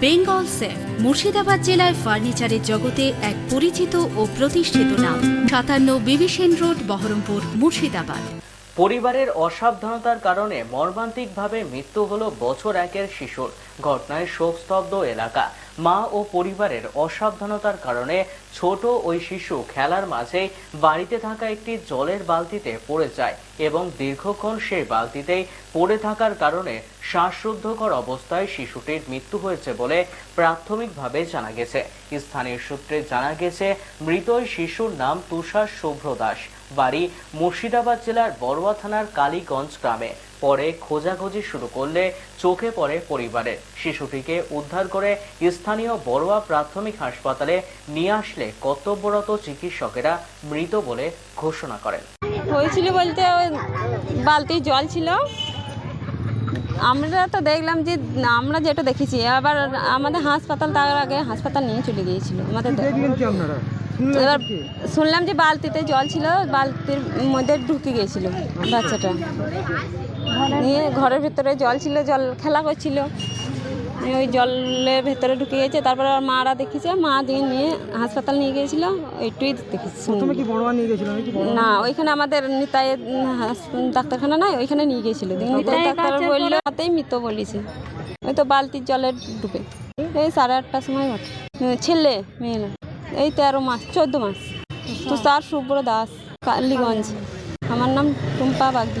Bengal safe, Murshidabad জেলায় ফার্নিচারের জগতে এক পরিচিত ও প্রতিষ্ঠিত নাম। সাতান্ন বিবিসেন রোড, বহরমপুর, মুর্শিদাবাদ। পরিবারের অসাবধানতার কারণে মর্মান্তিকভাবে মৃত্যু হলো বছর একের শিশুর। ঘটনায় শোকস্তব্ধ এলাকা। মা ও পরিবারের অসাবধানতার কারণে ছোট ওই শিশু খেলার মাঝে বাড়িতে থাকা একটি জলের বালতিতে পড়ে যায় এবং দীর্ঘক্ষণ সেই বালতিতেই পড়ে থাকার কারণে শ্বাসরুদ্ধকর অবস্থায় শিশুটির মৃত্যু হয়েছে বলে প্রাথমিকভাবে জানা গেছে। স্থানীয় সূত্রে জানা গেছে, মৃত শিশুর নাম তুষার শুভ্র দাস। বাড়ি মুর্শিদাবাদ জেলার বড়ুয়া থানার কালীগঞ্জ গ্রামে। পরে খোঁজাখুঁজি শুরু করলে চোখে পড়ে পরিবারে। শিশুটিকে উদ্ধার করে স্থানীয় বড়ুয়া প্রাথমিক হাসপাতালে নিয়ে আসলে কর্তব্যরত চিকিৎসকেরা মৃত বলে ঘোষণা করেন। হয়েছিল বলতে বালতি জল ছিল। আমরা তো দেখলাম যে আমরা যেটা দেখেছি আবার আমাদের হাসপাতাল তার আগে হাসপাতাল নিয়ে চলে গিয়েছিল। আমাদের এবার শুনলাম যে বালতিতে জল ছিল বালতির মধ্যে ঢুকে গিয়েছিল বাচ্চাটা। নিয়ে ঘরের ভেতরে জল ছিল জল খেলা করছিল নিয়ে ওই জলের ভেতরে ঢুকে গেছে তারপরে মারা দেখেছে মা দিয়ে নিয়ে হাসপাতাল নিয়ে গিয়েছিল ওইটুই দেখেছি প্রথমে কি বড়োয়া নিয়ে গেছিল নাকি না ওইখানে আমাদের নিতাই ডাক্তারখানা নাই ওইখানে নিয়ে গেছিল নিতাই ডাক্তার বলল তাতেই মৃত বলেছে। ওই তো বালতির জলে ডুবে। এই সাড়ে আটটার সময় ঘটে। ছেলে মেয়ে না। এই তেরো মাস চোদ্দ মাস। তুষার শুভ্র দাস কালীগঞ্জ। আমার নাম টুম্পা বাগদি?